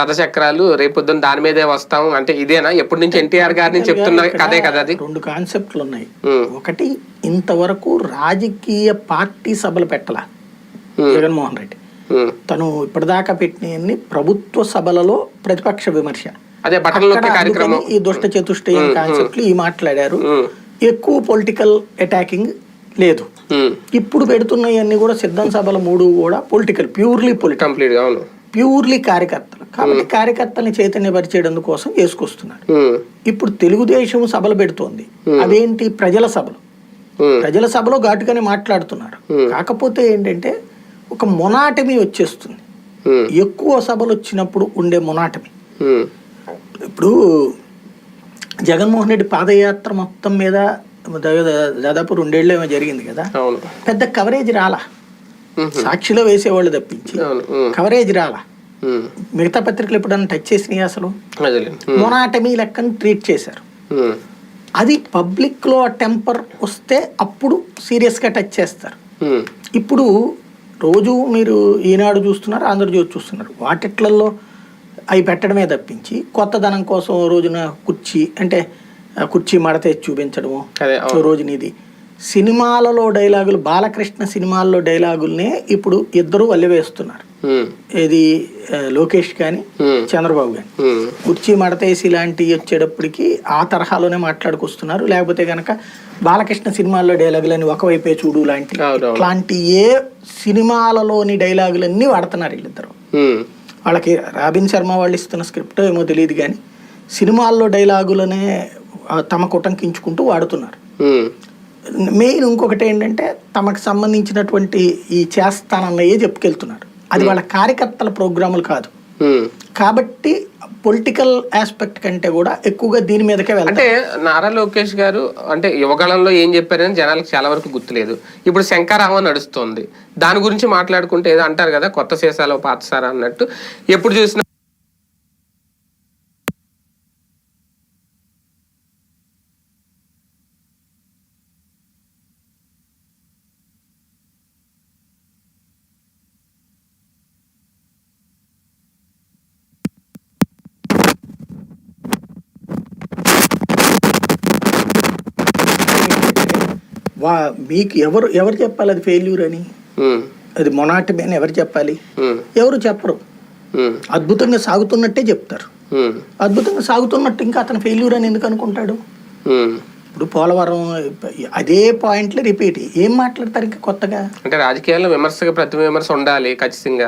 రథచక్రాలు రేపొద్దున దాని మీదే వస్తాం అంటే ఇదేనా? ఎప్పటి నుంచి ఎన్టీఆర్ గారిని చెప్తున్న కథే కదా అది? రెండు కాన్సెప్ట్లు ఉన్నాయి. ఒకటి ఇంతవరకు రాజకీయ పార్టీ సభలు పెట్టలా. జగన్మోహన్ రెడ్డి. తను ఇప్పటిదాకా పెట్టినవన్నీ ప్రభుత్వ సభలలో ప్రతిపక్ష విమర్శ. అదే కార్యక్రమం. ఈ దుష్ట చతుష్టయం కాన్సెప్ట్లు ఈ మాట్లాడారు. ఎక్కువ పొలిటికల్ అటాకింగ్ లేదు. ఇప్పుడు పెడుతున్నవన్నీ కూడా సిద్ధం సభల మూడు కూడా పొలిటికల్ ప్యూర్లీ పొలిటికల్ ప్యూర్లీ కార్యకర్తలు. కాబట్టి కార్యకర్తల్ని చైతన్యపరిచేయడం కోసం వేసుకొస్తున్నారు ఇప్పుడు తెలుగుదేశం సభలు పెడుతోంది. అవేంటి ప్రజల సభలు. ప్రజల సభలో ఘాటుగానే మాట్లాడుతున్నారు. కాకపోతే ఏంటంటే ఒక మొనాటమి వచ్చేస్తుంది. ఎక్కువ సభలు వచ్చినప్పుడు ఉండే మొనాటమి. ఇప్పుడు జగన్మోహన్ రెడ్డి పాదయాత్ర మొత్తం మీద దాదాపు రెండేళ్ళు ఏమో జరిగింది కదా. పెద్ద కవరేజ్ రాలా. సాక్షిలో వేసేవాళ్ళు తప్పించి. కవరేజ్ రాలా. మిగతా పత్రికలు ఎప్పుడన్నా టచ్ చేసినాయి అసలు? మొనాటమీ లెక్కని ట్రీట్ చేశారు. ఉమ్, అది పబ్లిక్లో టెంపర్ వస్తే అప్పుడు సీరియస్గా టచ్ చేస్తారు. ఉమ్, ఇప్పుడు రోజు మీరు ఈనాడు చూస్తున్నారు ఆంధ్రజ్యోతి చూస్తున్నారు. వాటిట్లలో అవి పెట్టడమే తప్పించి కొత్తదనం కోసం రోజున కుర్చీ అంటే కుర్చీ మడత చూపించడము. అదే ఓ రోజున ఇది. సినిమాలలో డైలాగులు బాలకృష్ణ సినిమాల్లో డైలాగుల్నే ఇప్పుడు ఇద్దరు వల్లివేస్తున్నారు ఆ, లోకేష్ కానీ చంద్రబాబు కానీ కుర్చీ మడతేసి ఇలాంటివి వచ్చేటప్పటికి ఆ తరహాలోనే మాట్లాడుకొస్తున్నారు. లేకపోతే గనక బాలకృష్ణ సినిమాల్లో డైలాగులని ఒకవైపే చూడు లాంటి. ఇట్లాంటి ఏ సినిమాలలోని డైలాగులన్నీ వాడుతున్నారు వీళ్ళిద్దరు. వాళ్ళకి రాబిన్ శర్మ వాళ్ళు ఇస్తున్న స్క్రిప్ట్ ఏమో తెలియదు కానీ సినిమాల్లో డైలాగులనే తమ కుటంకించుకుంటూ వాడుతున్నారు. మెయిన్ ఇంకొకటి ఏంటంటే తమకు సంబంధించినటువంటి ఈ చేస్తానన్నయే చెప్పుకెళ్తున్నారు. అది వాళ్ళ కార్యకర్తల ప్రోగ్రాములు కాదు. ఉమ్. కాబట్టి పొలిటికల్ ఆస్పెక్ట్ కంటే కూడా ఎక్కువగా దీని మీదకే అంటే నారా లోకేష్ గారు అంటే యువగళంలో ఏం చెప్పారని జనాలకు చాలా వరకు గుర్తులేదు. ఇప్పుడు శంకరామ నడుస్తోంది. దాని గురించి మాట్లాడుకుంటే ఏదో అంటారు కదా కొత్త సీసాలో పాత సారా అన్నట్టు. ఎప్పుడు చూసినా వా మీకు ఎవరు ఎవరు చెప్పాలి అది ఫెయిల్యూర్ అని? అది మొనాటమి అని ఎవరు చెప్పాలి? ఎవరు చెప్పరు. అద్భుతంగా సాగుతున్నట్టే చెప్తారు. అద్భుతంగా సాగుతున్నట్టు ఇంకా అతను ఫెయిల్యూర్ అని ఎందుకు అనుకుంటాడు. ఇప్పుడు పోలవరం అదే పాయింట్లు రిపీట్ ఏం మాట్లాడతారు ఇంకా కొత్తగా? అంటే రాజకీయాల్లో విమర్శగా ప్రతి విమర్శ ఉండాలి ఖచ్చితంగా.